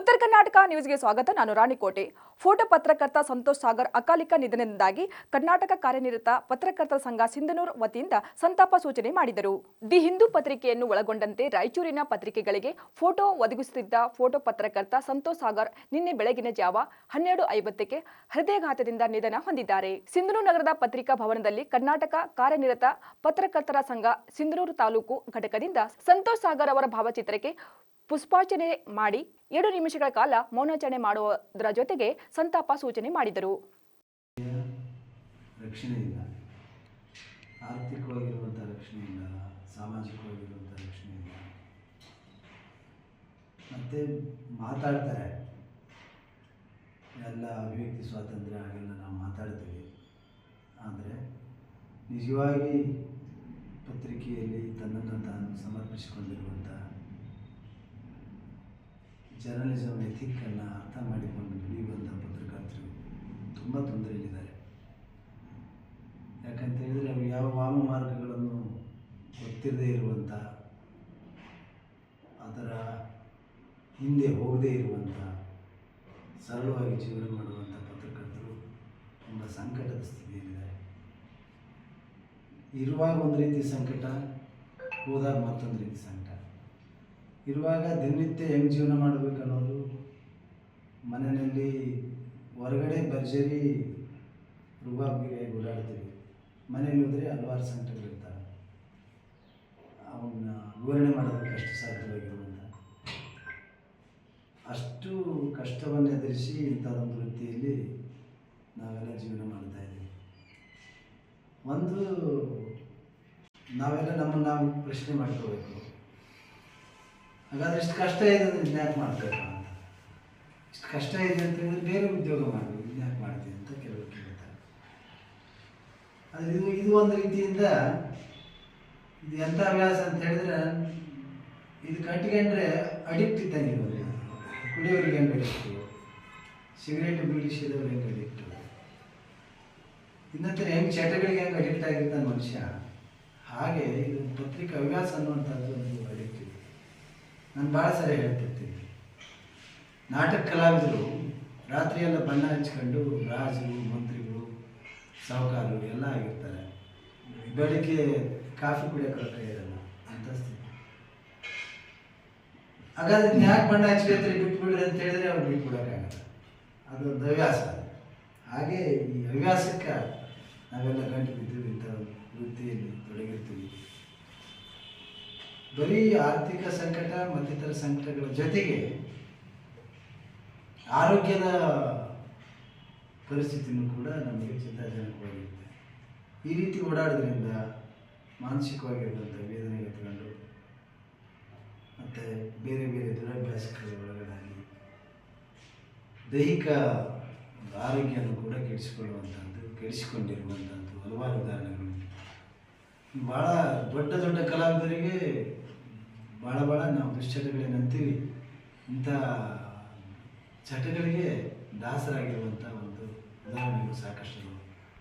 ಉತ್ತರ ಕರ್ನಾಟಕ ನ್ಯೂಸ್ಗೆ ಸ್ವಾಗತ. ನಾನು ರಾಣಿಕೋಟೆ. ಫೋಟೋ ಪತ್ರಕರ್ತ ಸಂತೋಷ್ ಸಾಗರ್ ಅಕಾಲಿಕ ನಿಧನದಿಂದಾಗಿ ಕರ್ನಾಟಕ ಕಾರ್ಯನಿರತ ಪತ್ರಕರ್ತರ ಸಂಘ ಸಿಂಧನೂರು ವತಿಯಿಂದ ಸಂತಾಪ ಸೂಚನೆ ಮಾಡಿದರು. ದಿ ಹಿಂದೂ ಪತ್ರಿಕೆಯನ್ನು ಒಳಗೊಂಡಂತೆ ರಾಯಚೂರಿನ ಪತ್ರಿಕೆಗಳಿಗೆ ಫೋಟೋ ಒದಗಿಸುತ್ತಿದ್ದ ಫೋಟೋ ಪತ್ರಕರ್ತ ಸಂತೋಷ್ ಸಾಗರ್ ನಿನ್ನೆ ಬೆಳಗಿನ ಜಾವ ಹನ್ನೆರಡು ಐವತ್ತಕ್ಕೆ ಹೃದಯಘಾತದಿಂದ ನಿಧನ ಹೊಂದಿದ್ದಾರೆ. ಸಿಂಧನೂರು ನಗರದ ಪತ್ರಿಕಾ ಭವನದಲ್ಲಿ ಕರ್ನಾಟಕ ಕಾರ್ಯನಿರತ ಪತ್ರಕರ್ತರ ಸಂಘ ಸಿಂಧನೂರು ತಾಲೂಕು ಘಟಕದಿಂದ ಸಂತೋಷ್ ಸಾಗರ್ ಅವರ ಭಾವಚಿತ್ರಕ್ಕೆ ಪುಷ್ಪಾರ್ಚನೆ ಮಾಡಿ ಎರಡು ನಿಮಿಷಗಳ ಕಾಲ ಮೌನಾಚರಣೆ ಮಾಡುವುದರ ಜೊತೆಗೆ ಸಂತಾಪ ಸೂಚನೆ ಮಾಡಿದರು. ರಕ್ಷಣೆ ಇಲ್ಲ ಆರ್ಥಿಕವಾಗಿರುವಂಥ ರಕ್ಷಣೆ ಇಲ್ಲ ಸಾಮಾಜಿಕವಾಗಿರುವಂಥ ರಕ್ಷಣೆ ಮತ್ತು ಮಾತಾಡ್ತಾರೆ. ಎಲ್ಲ ಅಭಿವ್ಯಕ್ತಿ ಸ್ವಾತಂತ್ರ್ಯ ಹಾಗೆಲ್ಲ ನಾವು ಮಾತಾಡ್ತೀವಿ. ಆದರೆ ನಿಜವಾಗಿ ಪತ್ರಿಕೆಯಲ್ಲಿ ತನ್ನನ್ನು ತಾನು ಸಮರ್ಪಿಸಿಕೊಂಡಿರುವಂಥ ಜರ್ನಲಿಸಮ್ ಎಥಿಕ್ಕನ್ನು ಅರ್ಥ ಮಾಡಿಕೊಂಡು ದುಡಿಯುವಂಥ ಪತ್ರಕರ್ತರು ತುಂಬ ತೊಂದರೆಯಲ್ಲಿದ್ದಾರೆ. ಯಾಕಂತ ಹೇಳಿದರೆ ಅವರು ಯಾವ ವಾಮ ಮಾರ್ಗಗಳನ್ನು ಗೊತ್ತಿರದೇ ಇರುವಂಥ ಅದರ ಹಿಂದೆ ಹೋಗದೇ ಇರುವಂಥ ಸರಳವಾಗಿ ಜೀವನ ಮಾಡುವಂಥ ಪತ್ರಕರ್ತರು ತುಂಬ ಸಂಕಟದ ಸ್ಥಿತಿಯಲ್ಲಿದ್ದಾರೆ. ಇರುವಾಗ ಒಂದು ರೀತಿ ಸಂಕಟ, ಹೋದಾಗ ಮತ್ತೊಂದು ರೀತಿ ಸಂಕಟ. ಇರುವಾಗ ದಿನನಿತ್ಯ ಹೆಂಗೆ ಜೀವನ ಮಾಡಬೇಕು ಅನ್ನೋದು ಮನೆಯಲ್ಲಿ ಹೊರಗಡೆ ಭರ್ಜರಿ ರೂಬಾಬ್ಗೆ ಓಡಾಡ್ತೀವಿ. ಮನೇಲಿ ಹೋದರೆ ಹಲವಾರು ಸಂಕಟಗಳಿರ್ತವೆ ಅವನ್ನ ವಿವರಣೆ ಮಾಡೋದಕ್ಕೆ ಅಷ್ಟು ಸಾಧ್ಯವಾಗಿರುವಂಥ ಅಷ್ಟು ಕಷ್ಟವನ್ನು ಎದುರಿಸಿ ಇಂಥದ್ದೊಂದು ವೃತ್ತಿಯಲ್ಲಿ ನಾವೆಲ್ಲ ಜೀವನ ಮಾಡ್ತಾ ಇದ್ದೀವಿ. ಒಂದು, ನಾವೆಲ್ಲ ನಮ್ಮನ್ನು ನಾವು ಪ್ರಶ್ನೆ ಮಾಡ್ಕೋಬೇಕು. ಹಾಗಾದ್ರೆ ಇಷ್ಟು ಕಷ್ಟ ಇದೆ ಅಂದ್ರೆ ಇದ್ಯಾಕೆ ಯಾಕೆ ಮಾಡ್ಬೇಕು ಅಂತ. ಇಷ್ಟು ಕಷ್ಟ ಇದೆ ಅಂತ ಹೇಳಿದ್ರೆ ಬೇರೆ ಉದ್ಯೋಗ ಮಾಡಬೇಕು. ಇದ್ಯಾಕೆ ಯಾಕೆ ಮಾಡ್ತೀವಿ ಅಂತ ಕೆಲವರು ಕೇಳ್ತಾರೆ ಆದರೆ ಇದು ಇದು ಒಂದು ರೀತಿಯಿಂದ ಇದು ಎಂಥ ಅಭ್ಯಾಸ ಅಂತ ಹೇಳಿದ್ರೆ ಇದು ಕಟ್ಕೊಂಡ್ರೆ ಅಡಿಕ್ಟ್ ಇದ್ದಂಗೆ. ಕುಡಿಯೋರಿಗೆ ಹೆಂಗೆ ಅಡಿಕ್ಟು? ಸಿಗರೇಟ್ ಬೀಡಿ ಸೇದೋರು ಹೆಂಗೆ ಅಡಿಕ್ಟು? ಇನ್ನತ್ರ ಹೆಂಗೆ ಚಟಗಳಿಗೆ ಹೆಂಗೆ ಅಡಿಕ್ಟ್ ಆಗಿರ್ತಾನೆ ಮನುಷ್ಯ? ಹಾಗೆ ಇದು ಪತ್ರಿಕೆ ಹವ್ಯಾಸ ಅನ್ನುವಂಥದ್ದು ಒಂದು ಅಡಿಕ್ಟ್. ನಾನು ಭಾಳ ಸರಿ ಹೇಳ್ತಿರ್ತೀನಿ. ನಾಟಕ ಕಲಾವಿದರು ರಾತ್ರಿಯೆಲ್ಲ ಬಣ್ಣ ಹಚ್ಕೊಂಡು ರಾಜರು, ಮಂತ್ರಿಗಳು, ಸಾಹುಕಾರರು ಎಲ್ಲ ಆಗಿರ್ತಾರೆ. ಬೆಳಿಗ್ಗೆ ಕಾಫಿ ಕುಡಿಯೋಕೆ ಇರಲ್ಲ, ಅಂತ ಸ್ಥಿತಿ. ಹಾಗಾದ್ರೆ ಯಾಕೆ ಬಣ್ಣ ಹಚ್ಕೊಳ್ತೀರಿ ಬಿಟ್ಬಿಡ್ರಿ ಅಂತ ಹೇಳಿದ್ರೆ ಅವ್ರು ಬಿಟ್ಬಿಡೋಕ್ಕಾಗಲ್ಲ ಅದೊಂದು ಹವ್ಯಾಸ. ಹಾಗೆ ಈ ಹವ್ಯಾಸಕ್ಕೆ ನಾವೆಲ್ಲ ಗಂಟು ಬಿದ್ದು ಇಂಥ ವೃತ್ತಿಯಲ್ಲಿ ತೊಡಗಿರ್ತೀವಿ. ಬರೀ ಆರ್ಥಿಕ ಸಂಕಟ ಮತ್ತಿತರ ಸಂಕಟಗಳ ಜೊತೆಗೆ ಆರೋಗ್ಯದ ಪರಿಸ್ಥಿತಿನೂ ಕೂಡ ನಮಗೆ ಚಿಂತಾಜನಕವಾಗಿರುತ್ತೆ ಈ ರೀತಿ ಓಡಾಡೋದ್ರಿಂದ ಮಾನಸಿಕವಾಗಿರುವಂಥ ವೇದನೆ ಎತ್ಕೊಂಡು ಮತ್ತು ಬೇರೆ ಬೇರೆ ದುರಭ್ಯಾಸಗಳ ಒಳಗಡೆ ದೈಹಿಕ ಆರೋಗ್ಯವನ್ನು ಕೂಡ ಕೆಡಿಸಿಕೊಳ್ಳುವಂಥದ್ದು ಕೆಡಿಸಿಕೊಂಡಿರುವಂಥದ್ದು ಹಲವಾರು ಉದಾಹರಣೆಗಳು. ಭಾಳ ದೊಡ್ಡ ದೊಡ್ಡ ಕಲಾವಿದರಿಗೆ ಭಾಳ ಭಾಳ ನಾವು ಕ್ರಿಶ್ಚಿಯನ್ಗಳೇನಂತೀವಿ ಇಂಥ ಚಟಗಳಿಗೆ ದಾಸರಾಗಿರುವಂಥ ಒಂದು ಉದಾಹರಣೆಗಳು ಸಾಕಷ್ಟು